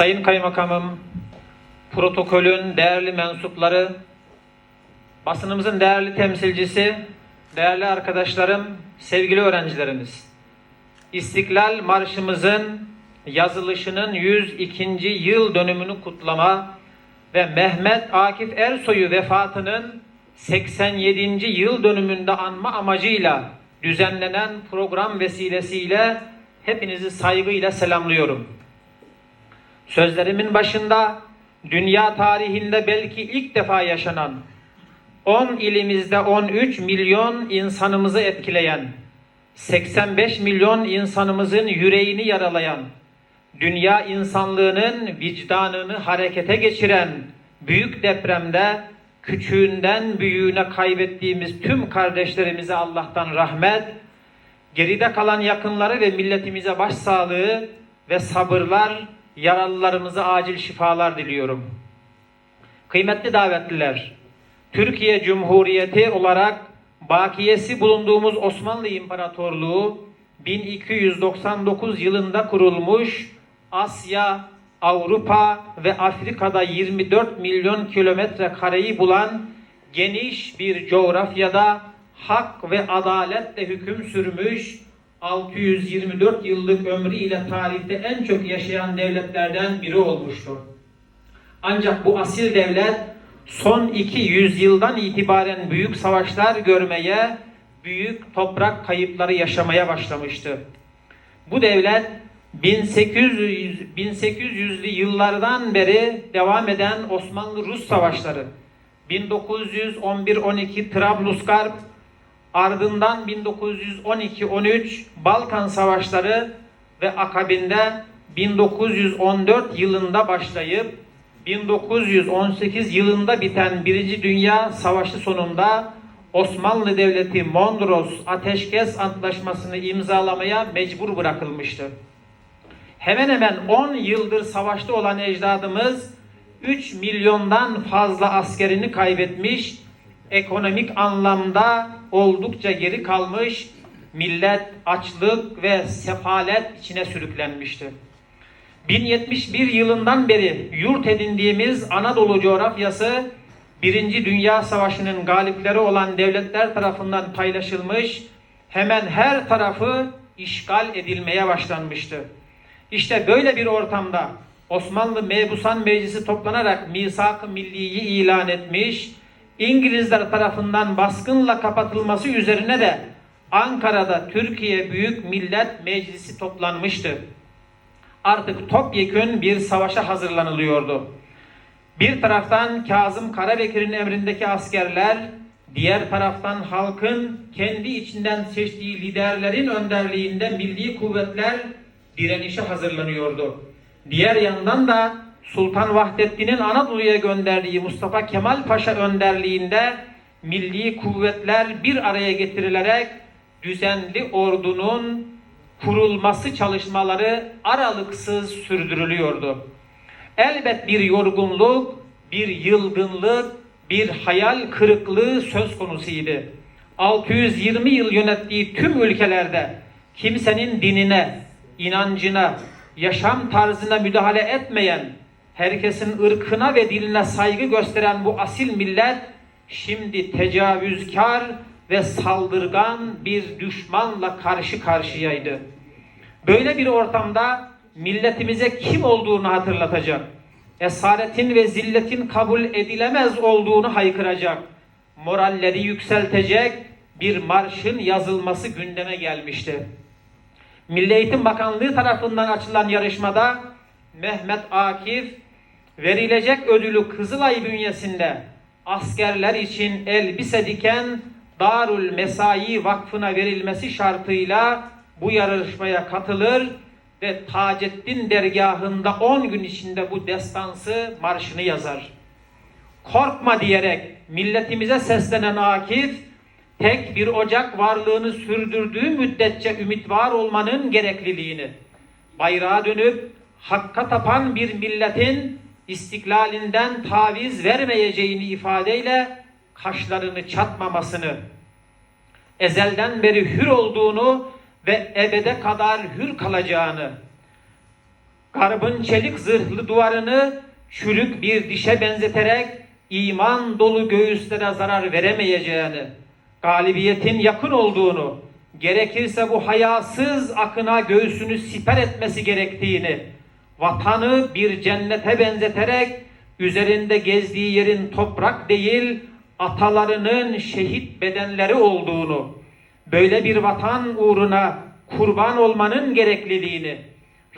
Sayın Kaymakamım, protokolün değerli mensupları, basınımızın değerli temsilcisi, değerli arkadaşlarım, sevgili öğrencilerimiz. İstiklal Marşımızın yazılışının 102. yıl dönümünü kutlama ve Mehmet Akif Ersoy'u vefatının 87. yıl dönümünde anma amacıyla düzenlenen program vesilesiyle hepinizi saygıyla selamlıyorum. Sözlerimin başında dünya tarihinde belki ilk defa yaşanan 10 ilimizde 13 milyon insanımızı etkileyen 85 milyon insanımızın yüreğini yaralayan dünya insanlığının vicdanını harekete geçiren büyük depremde küçüğünden büyüğüne kaybettiğimiz tüm kardeşlerimize Allah'tan rahmet, geride kalan yakınları ve milletimize başsağlığı ve sabırlar, yaralılarımıza acil şifalar diliyorum. Kıymetli davetliler, Türkiye Cumhuriyeti olarak bakiyesi bulunduğumuz Osmanlı İmparatorluğu 1299 yılında kurulmuş Asya, Avrupa ve Afrika'da 24 milyon kilometre kareyi bulan geniş bir coğrafyada hak ve adaletle hüküm sürmüş 624 yıllık ömrüyle tarihte en çok yaşayan devletlerden biri olmuştur. Ancak bu asil devlet son iki yüzyıldan itibaren büyük savaşlar görmeye, büyük toprak kayıpları yaşamaya başlamıştı. Bu devlet 1800 1800'lü yıllardan beri devam eden Osmanlı-Rus savaşları, 1911-12 Trablusgarp, ardından 1912-13 Balkan savaşları ve akabinde 1914 yılında başlayıp 1918 yılında biten Birinci Dünya Savaşı sonunda Osmanlı Devleti Mondros Ateşkes Antlaşması'nı imzalamaya mecbur bırakılmıştı. Hemen hemen 10 yıldır savaşta olan ecdadımız 3 milyondan fazla askerini kaybetmiş, ekonomik anlamda oldukça geri kalmış, millet açlık ve sefalet içine sürüklenmişti. 1071 yılından beri yurt edindiğimiz Anadolu coğrafyası Birinci Dünya Savaşı'nın galipleri olan devletler tarafından paylaşılmış, hemen her tarafı işgal edilmeye başlanmıştı. İşte böyle bir ortamda Osmanlı Mebusan Meclisi toplanarak misak-ı milliyi ilan etmiş, İngilizler tarafından baskınla kapatılması üzerine de Ankara'da Türkiye Büyük Millet Meclisi toplanmıştı. Artık topyekün bir savaşa hazırlanılıyordu. Bir taraftan Kazım Karabekir'in emrindeki askerler, diğer taraftan halkın kendi içinden seçtiği liderlerin önderliğinde milli kuvvetler direnişe hazırlanıyordu. Diğer yandan da Sultan Vahdettin'in Anadolu'ya gönderdiği Mustafa Kemal Paşa önderliğinde milli kuvvetler bir araya getirilerek düzenli ordunun kurulması çalışmaları aralıksız sürdürülüyordu. Elbet bir yorgunluk, bir yılgınlık, bir hayal kırıklığı söz konusuydu. 620 yıl yönettiği tüm ülkelerde kimsenin dinine, inancına, yaşam tarzına müdahale etmeyen, herkesin ırkına ve diline saygı gösteren bu asil millet şimdi tecavüzkar ve saldırgan bir düşmanla karşı karşıyaydı. Böyle bir ortamda milletimize kim olduğunu hatırlatacak. Esaretin ve zilletin kabul edilemez olduğunu haykıracak. Moralleri yükseltecek bir marşın yazılması gündeme gelmişti. Milli Eğitim Bakanlığı tarafından açılan yarışmada Mehmet Akif verilecek ödülü Kızılay bünyesinde askerler için elbise diken Darül Mesai Vakfı'na verilmesi şartıyla bu yarışmaya katılır ve Taceddin dergahında 10 gün içinde bu destansı marşını yazar. Korkma diyerek milletimize seslenen Akif, tek bir ocak varlığını sürdürdüğü müddetçe ümit var olmanın gerekliliğini, bayrağa dönüp hakka tapan bir milletin istiklalinden taviz vermeyeceğini ifadeyle kaşlarını çatmamasını, ezelden beri hür olduğunu ve ebede kadar hür kalacağını, Garbın çelik zırhlı duvarını çürük bir dişe benzeterek iman dolu göğüslere zarar veremeyeceğini, galibiyetin yakın olduğunu, gerekirse bu hayasız akına göğsünü siper etmesi gerektiğini, vatanı bir cennete benzeterek üzerinde gezdiği yerin toprak değil, atalarının şehit bedenleri olduğunu, böyle bir vatan uğruna kurban olmanın gerekliliğini,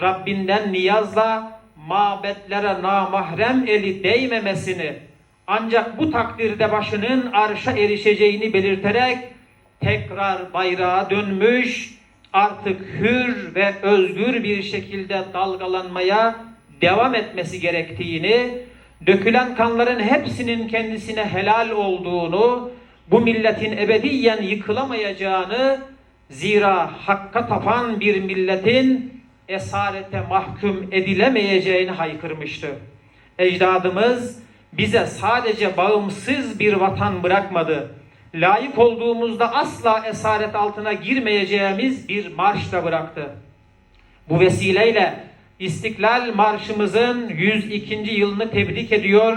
Rabbinden niyazla mabetlere namahrem eli değmemesini, ancak bu takdirde başının arşa erişeceğini belirterek tekrar bayrağa dönmüş, artık hür ve özgür bir şekilde dalgalanmaya devam etmesi gerektiğini, dökülen kanların hepsinin kendisine helal olduğunu, bu milletin ebediyen yıkılamayacağını, zira hakka tapan bir milletin esarete mahkum edilemeyeceğini haykırmıştı. Ecdadımız bize sadece bağımsız bir vatan bırakmadı. Layık olduğumuzda asla esaret altına girmeyeceğimiz bir marş da bıraktı. Bu vesileyle İstiklal Marşımızın 102. yılını tebrik ediyor.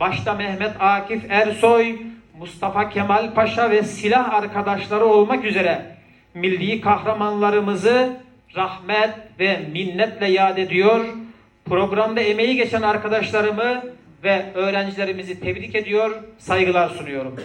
Başta Mehmet Akif Ersoy, Mustafa Kemal Paşa ve silah arkadaşları olmak üzere milli kahramanlarımızı rahmet ve minnetle yad ediyor. Programda emeği geçen arkadaşlarımı ve öğrencilerimizi tebrik ediyor, saygılar sunuyorum.